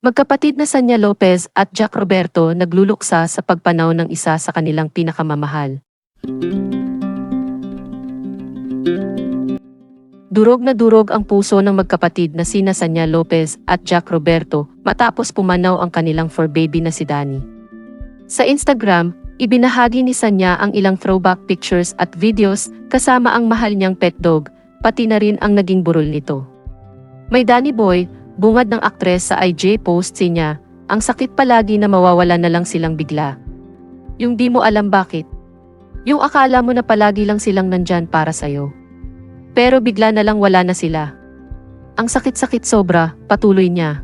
Magkapatid na Sanya Lopez at Jack Roberto nagluluksa sa pagpanaw ng isa sa kanilang pinakamamahal. Durog na durog ang puso ng magkapatid na sina Sanya Lopez at Jack Roberto matapos pumanaw ang kanilang for baby na si Danny. Sa Instagram, ibinahagi ni Sanya ang ilang throwback pictures at videos kasama ang mahal niyang pet dog, pati na rin ang naging burol nito. May Danny Boy, bungad ng aktres sa IG post niya, ang sakit palagi na mawawala na lang silang bigla. Yung di mo alam bakit. Yung akala mo na palagi lang silang nandyan para sa'yo. Pero bigla na lang wala na sila. Ang sakit-sakit sobra, patuloy niya.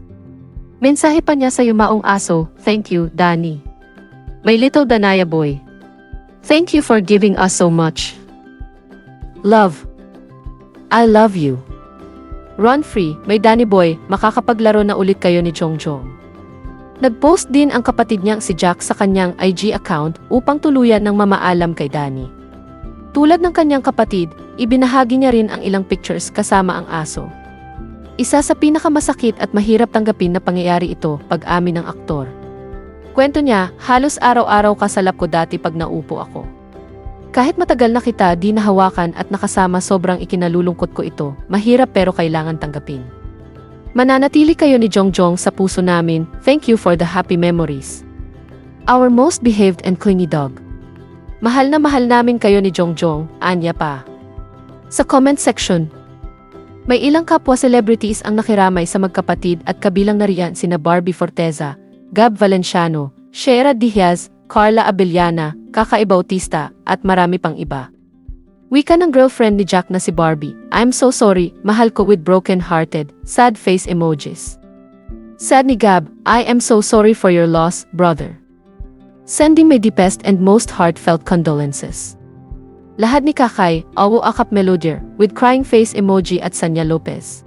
Mensahe pa niya sa yumaong aso, thank you, Danny. My little Danaya boy. Thank you for giving us so much. Love. I love you. Run free, may Danny boy, makakapaglaro na ulit kayo ni Jongjong. Nag-post din ang kapatid niyang si Jack sa kanyang IG account upang tuluyan ng mamaalam kay Danny. Tulad ng kanyang kapatid, ibinahagi niya rin ang ilang pictures kasama ang aso. Isa sa pinakamasakit at mahirap tanggapin na pangyayari ito pag-amin ng aktor. Kwento niya, halos araw-araw kasalap ko dati pag naupo ako. Kahit matagal na kita di nahawakan at nakasama sobrang ikinalulungkot ko ito, mahirap pero kailangan tanggapin. Mananatili kayo ni Jongjong sa puso namin, thank you for the happy memories. Our most behaved and clingy dog. Mahal na mahal namin kayo ni Jongjong, anya pa. Sa comment section, may ilang kapwa celebrities ang nakiramay sa magkapatid at kabilang na riyan sina Barbie Forteza, Gab Valenciano, Shera Diaz, Carla Abellana, Kaka Bautista, at marami pang iba. Wika ng girlfriend ni Jack na si Barbie, I'm so sorry, mahal ko with broken-hearted, sad face emojis. Sad ni Gab, I am so sorry for your loss, brother. Sending my deepest and most heartfelt condolences. Lahat ni Kakay, awo akap melodier, with crying face emoji at Sanya Lopez.